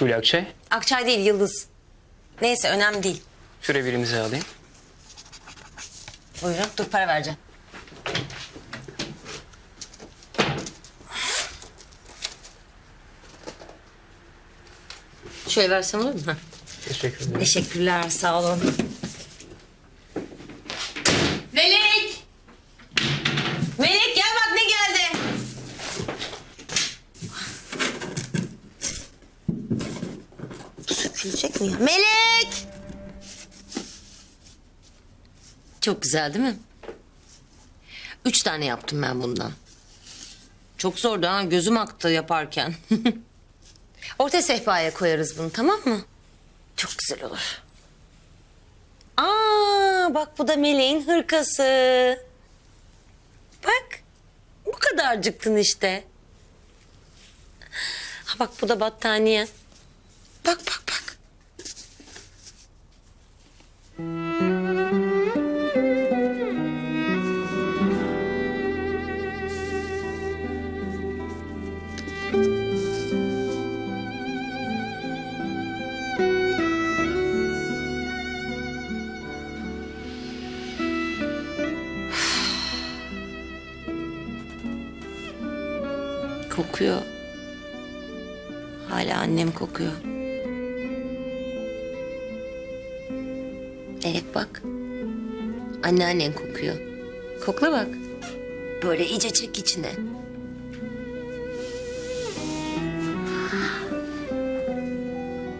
Şule Akçay. Akçay değil Yıldız. Neyse önemli değil. Şuraya bir imza alayım. Buyurun dur para vereceğim. Şöyle versem olur mu? Heh. Teşekkür ederim. Teşekkürler sağ olun. Melek! Melek gel bak ne geldi. Ya? Melek! Çok güzel değil mi? Üç tane yaptım ben bundan. Çok zordu ha gözüm aktı yaparken. Orta sehpaya koyarız bunu tamam mı? Çok güzel olur. Aa bak bu da meleğin hırkası. Bak bu kadarcıktın işte. Ha bak bu da battaniye. Bak bak Anneannen kokuyor. Kokla bak. Böyle iyice çek içine.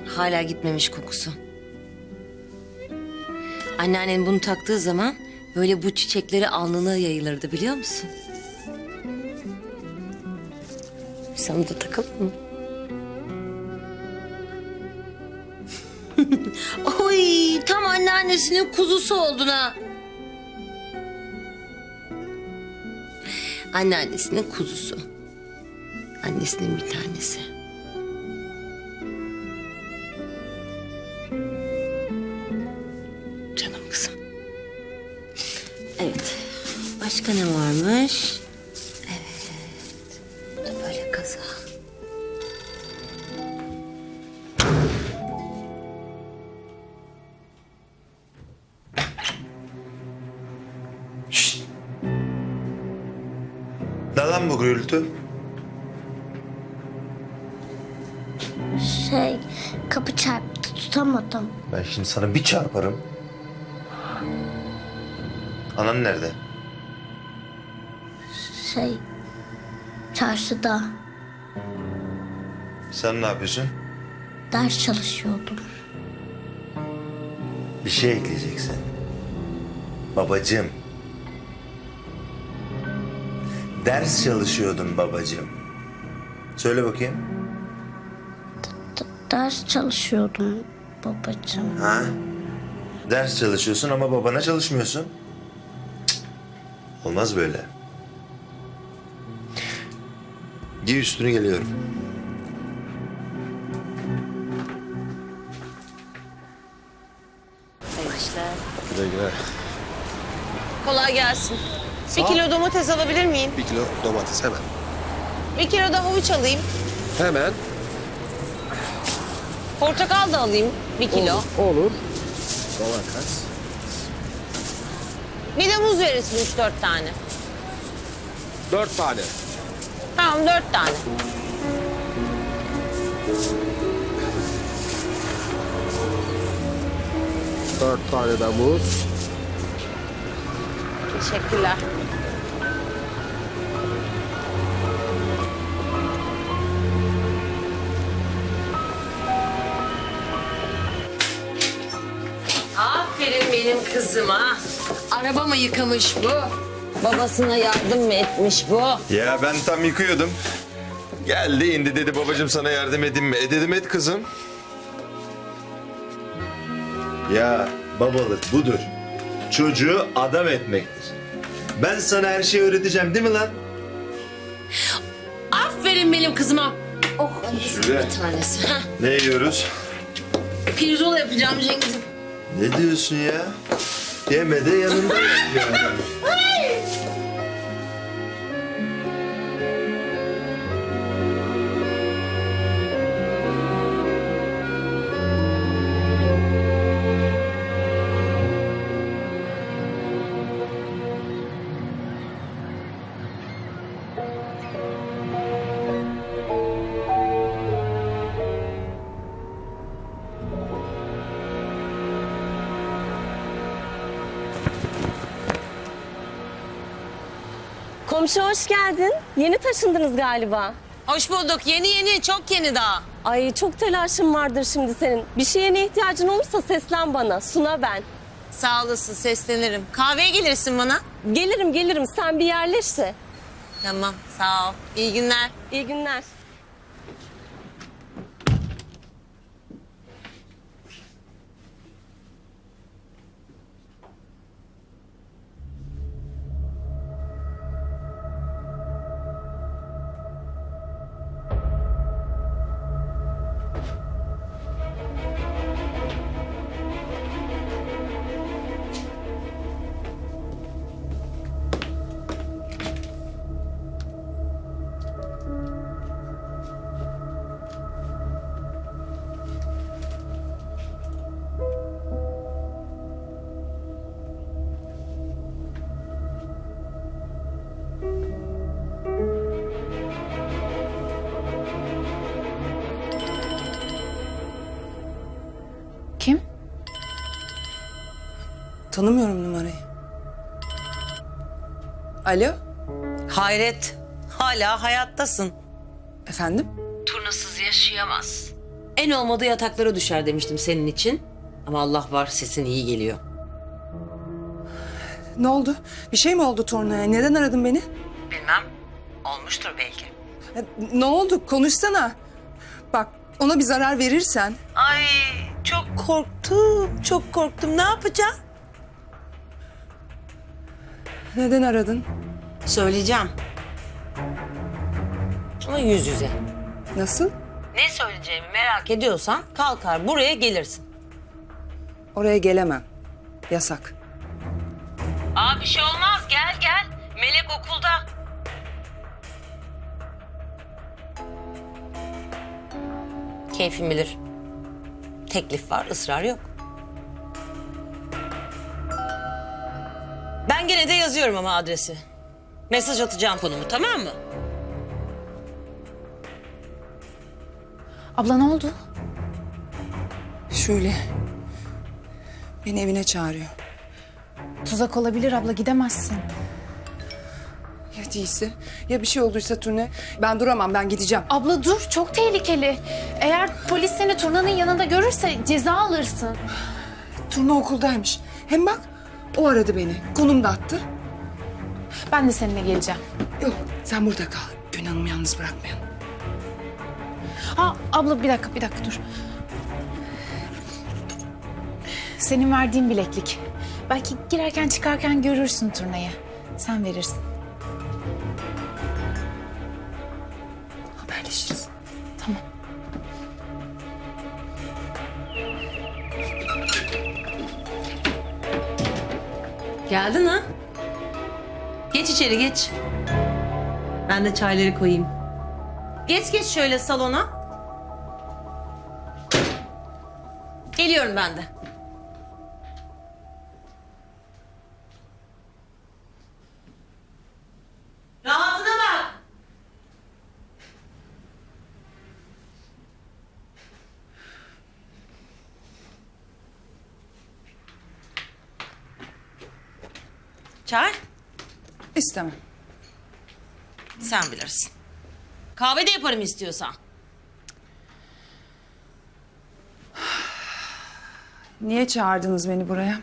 Hala gitmemiş kokusu. Anneannen bunu taktığı zaman böyle bu çiçekleri alnına yayılırdı biliyor musun? Sana da takalım mı? Oy tam anneannesinin kuzusu oldun ha. Anneannesinin kuzusu. Annesinin bir tanesi. Canım kızım. Evet. Başka ne varmış? Şimdi sana bir çarparım. Anan nerede? Şey, çarşıda Sen ne yapıyorsun? ders çalışıyordum. Bir şey ekleyeceksin. Babacığım. Ders çalışıyordum babacığım. Söyle bakayım. D- ders çalışıyordum babacığım. Ha? Ders çalışıyorsun ama babana çalışmıyorsun. Cık, Olmaz böyle. Giy üstünü geliyorum. İşte. Güle güle. Kolay gelsin. Bir kilo domates alabilir miyim? Bir kilo domates hemen. Bir kilo da havuç alayım. Hemen. Portakal da alayım bir kilo. Olur. Domates. Bir de muz verirsin üç dört tane. Dört tane. Tamam dört tane. Dört tane de muz. Teşekkürler. Benim kızıma. Araba mı yıkamış bu? Babasına yardım mı etmiş bu? Ya ben tam yıkıyordum. Geldi indi dedi babacığım sana yardım edeyim mi? E dedim et kızım. Ya babalık budur. Çocuğu adam etmektir. Ben sana her şeyi öğreteceğim değil mi lan? Aferin benim kızıma. Oh Şöyle. bir tanesi. Heh. Ne yiyoruz? Pirzola yapacağım Cengiz'im. Ne diyorsun ya? Yeme de yanında. Komşu hoş geldin. Yeni taşındınız galiba. Hoş bulduk. Yeni yeni, çok yeni daha. Ay çok telaşın vardır şimdi senin. Bir şeye ihtiyacın olursa seslen bana. Suna ben. Sağ olasın, seslenirim. Kahveye gelirsin bana. Gelirim gelirim sen bir yerleş de. Tamam, sağ ol. İyi günler. İyi günler. Tanımıyorum numarayı. Alo, Hayret, hala hayattasın. efendim? Turnasız yaşayamaz. En olmadı yataklara düşer demiştim senin için. Ama Allah var sesin iyi geliyor. Ne oldu? Bir şey mi oldu Torna'ya? Neden aradın beni? Bilmem. Olmuştur belki. Ya, Ne oldu? Konuşsana. Bak, ona bir zarar verirsen... Ay çok korktum. Çok korktum. Ne yapacağım? Neden aradın? Söyleyeceğim. Ama yüz yüze. Nasıl? Ne söyleyeceğimi merak ediyorsan kalkar buraya gelirsin. Oraya gelemem. Yasak. Aa bir şey olmaz gel gel. Melek okulda. Keyfim bilir. Teklif var, ısrar yok. Gene de yazıyorum ama adresi. Mesaj atacağım konumu tamam mı? Abla ne oldu? Şöyle. Beni evine çağırıyor. Tuzak olabilir abla gidemezsin. Ya değilse? Ya bir şey olduysa Turne? Ben duramam, ben gideceğim. Abla dur çok tehlikeli. Eğer polis seni turnanın yanında görürse ceza alırsın. Turna okuldaymış. Hem bak, o aradı beni. Konum da attı. Ben de seninle geleceğim. Yok, sen burada kal. Gönül Hanım'ı yalnız bırakmayalım. Ha abla bir dakika bir dakika dur. Senin verdiğin bileklik. Belki girerken çıkarken görürsün turnayı. Sen verirsin. Geldin ha? Geç içeri geç. Ben de çayları koyayım. Geç geç şöyle salona. Geliyorum ben de. İstemem. Sen bilirsin. Kahve de yaparım istiyorsan. Niye çağırdınız beni buraya?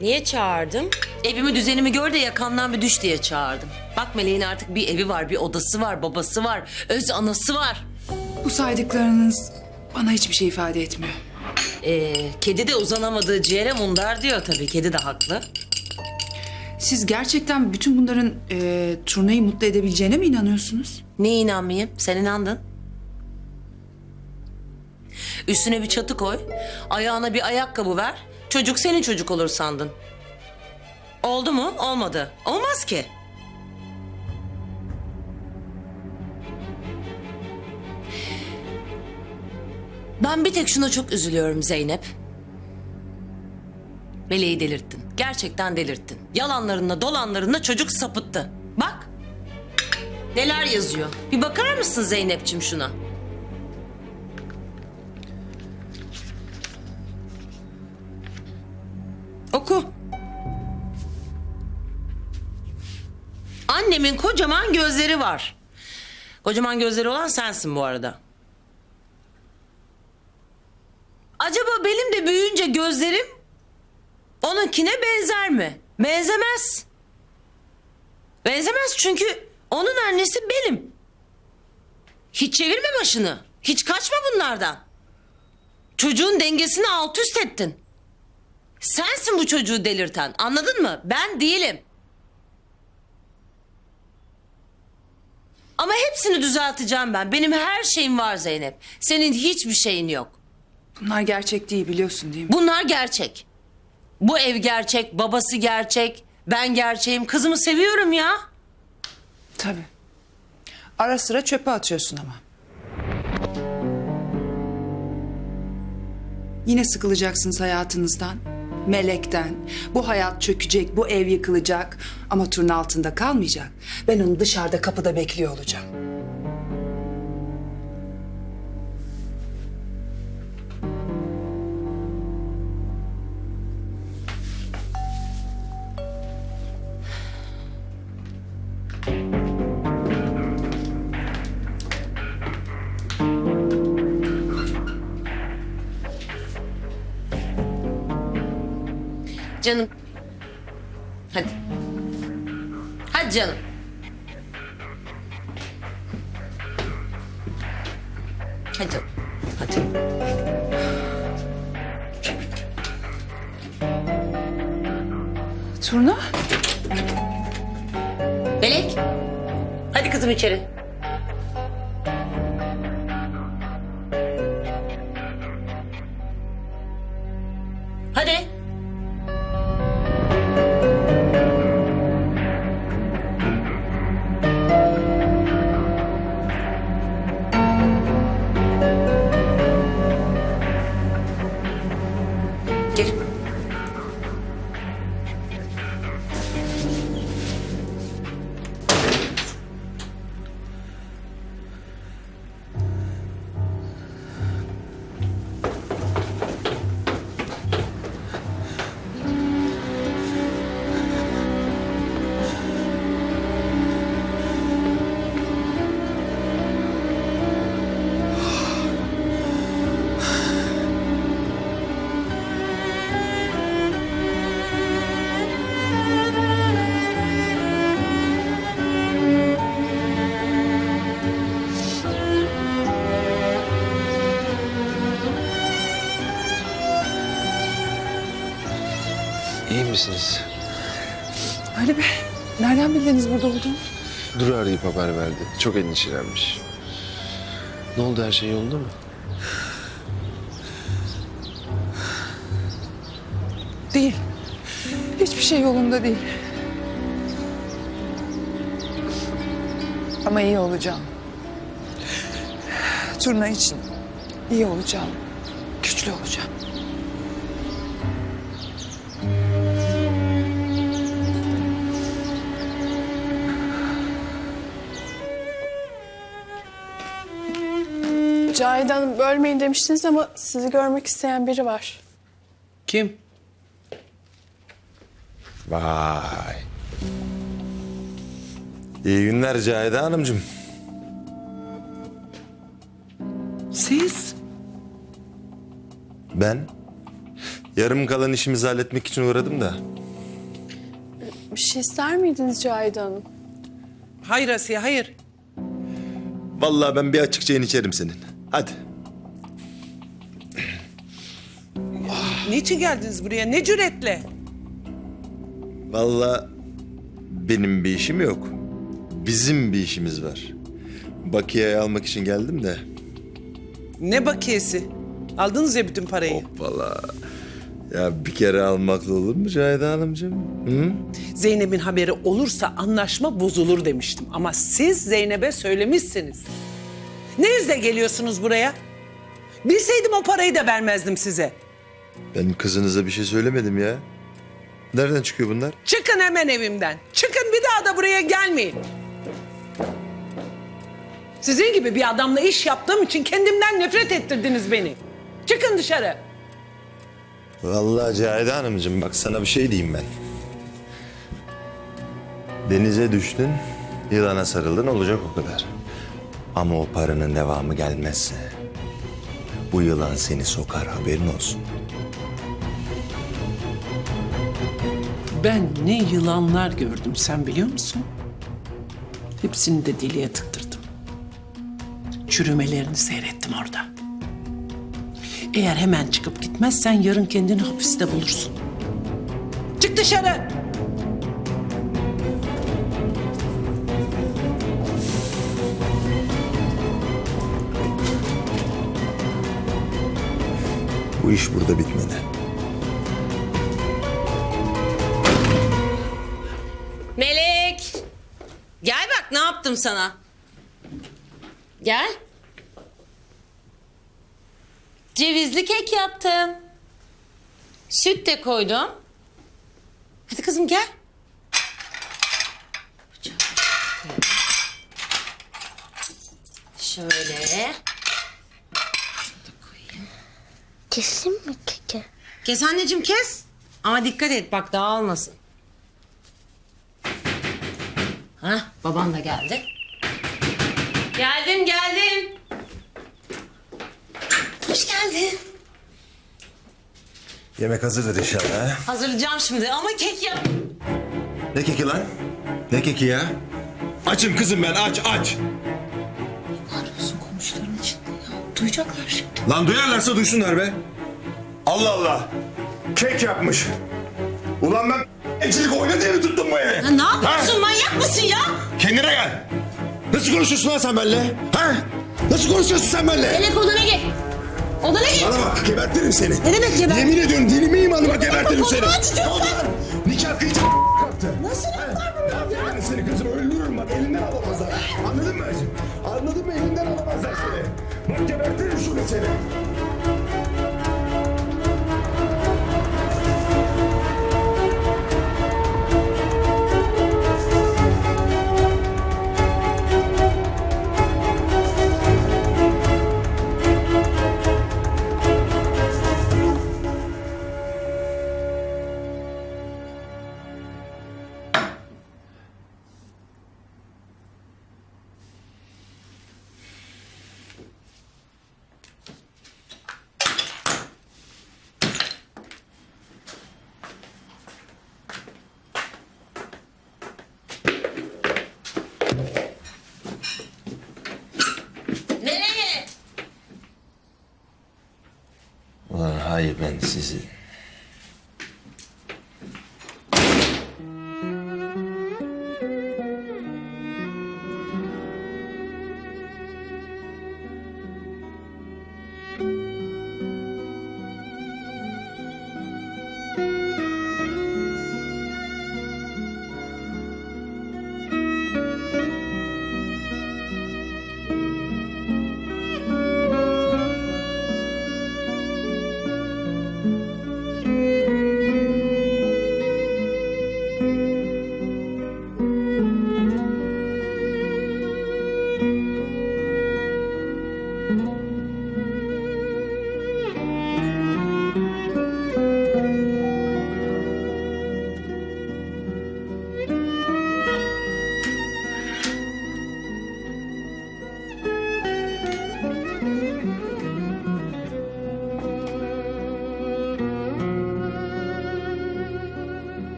Niye çağırdım? Evimi düzenimi gör de yakandan bir düş diye çağırdım. Bak Meleğin artık bir evi var, bir odası var, babası var, öz anası var. Bu saydıklarınız bana hiçbir şey ifade etmiyor. Ee, kedi de uzanamadığı ciğere mundar diyor tabii. Kedi de haklı. Siz gerçekten bütün bunların e, turnayı mutlu edebileceğine mi inanıyorsunuz? Niye inanmayayım? Sen inandın. Üstüne bir çatı koy. Ayağına bir ayakkabı ver. Çocuk senin çocuk olur sandın. Oldu mu? Olmadı. Olmaz ki. Ben bir tek şuna çok üzülüyorum Zeynep. Meleği delirttin. Gerçekten delirttin. Yalanlarınla dolanlarınla çocuk sapıttı. Bak. Neler yazıyor. Bir bakar mısın Zeynep'ciğim şuna? Oku. Annemin kocaman gözleri var. Kocaman gözleri olan sensin bu arada. Acaba benim de büyüyünce gözlerim onunkine benzer mi? Benzemez. Benzemez çünkü onun annesi benim. Hiç çevirme başını. Hiç kaçma bunlardan. Çocuğun dengesini alt üst ettin. Sensin bu çocuğu delirten. Anladın mı? Ben değilim. Ama hepsini düzelteceğim ben. Benim her şeyim var Zeynep. Senin hiçbir şeyin yok. Bunlar gerçek değil biliyorsun değil mi? Bunlar gerçek. Bu ev gerçek, babası gerçek, ben gerçeğim. Kızımı seviyorum ya. Tabii. Ara sıra çöpe atıyorsun ama. Yine sıkılacaksınız hayatınızdan. Melekten. Bu hayat çökecek, bu ev yıkılacak. Ama turna altında kalmayacak. Ben onu dışarıda kapıda bekliyor olacağım. Canım. Hadi. Hadi canım. Hadi. Hadi. Turna? Melek. Hadi kızım içeri. Misiniz? Ali Bey, nereden bildiniz burada olduğumu? Duru arayıp haber verdi. Çok endişelenmiş. Ne oldu her şey yolunda mı? Değil. Hiçbir şey yolunda değil. Ama iyi olacağım. Turna için iyi olacağım. Güçlü olacağım. Cahide Hanım bölmeyin demiştiniz ama sizi görmek isteyen biri var. Kim? Vay. İyi günler Cahide Hanımcığım. Siz? Ben yarım kalan işimizi halletmek için uğradım da. Bir şey ister miydiniz Cahide Hanım? Hayır Asiye hayır. Vallahi ben bir açık çayını içerim senin. Hadi. Niçin geldiniz buraya? Ne cüretle? Vallahi benim bir işim yok. Bizim bir işimiz var. Bakiye'yi almak için geldim de. Ne bakiyesi? Aldınız ya bütün parayı. Hoppala. Ya bir kere almakla olur mu Cahide Hanımcığım? Hı? Zeynep'in haberi olursa anlaşma bozulur demiştim. Ama siz Zeynep'e söylemişsiniz. Ne yüzle geliyorsunuz buraya? Bilseydim o parayı da vermezdim size. Ben kızınıza bir şey söylemedim ya. Nereden çıkıyor bunlar? Çıkın hemen evimden. Çıkın bir daha da buraya gelmeyin. Sizin gibi bir adamla iş yaptığım için kendimden nefret ettirdiniz beni. Çıkın dışarı. Vallahi Cahide Hanımcığım bak sana bir şey diyeyim ben. Denize düştün, Yılana sarıldın olacak o kadar. Ama o paranın devamı gelmezse... ...bu yılan seni sokar haberin olsun. Ben ne yılanlar gördüm sen biliyor musun? Hepsini de deliye tıktırdım. Çürümelerini seyrettim orada. Eğer hemen çıkıp gitmezsen yarın kendini hapiste bulursun. Çık dışarı. Bu iş burada bitmedi. Melek. Gel bak ne yaptım sana. Gel. Cevizli kek yaptım. Süt de koydum. Hadi kızım gel. Şöyle. Kesin mi keke? Kes anneciğim kes. Ama dikkat et bak dağılmasın. Hah baban da geldi. Geldim geldim. Hoş geldin. Yemek hazırdır inşallah. ha? Hazırlayacağım şimdi ama kek yap. Ne keki lan? Ne keki ya? Açım kızım ben aç aç. Duyacaklar şimdi. Lan duyarlarsa duysunlar be. Allah Allah. Kek yapmış. Ulan ben elçilik oyna diye mi tuttum bu evi? Ya ne yapıyorsun manyak mısın ya? Kendine gel. Nasıl konuşuyorsun lan sen benimle? Ha? Nasıl konuşuyorsun sen benimle? Melek odana gel. Odana gel. Bana bak gebertirim seni. Ne demek gebert- Yemin ediyorum dilimi imanıma gebertirim seni. kolumu acıtıyorsun? Nikah kalktı. Nasıl yapar bunu ya? Seni kızım Bak gebertirim şunu seni. Hayır ben sizi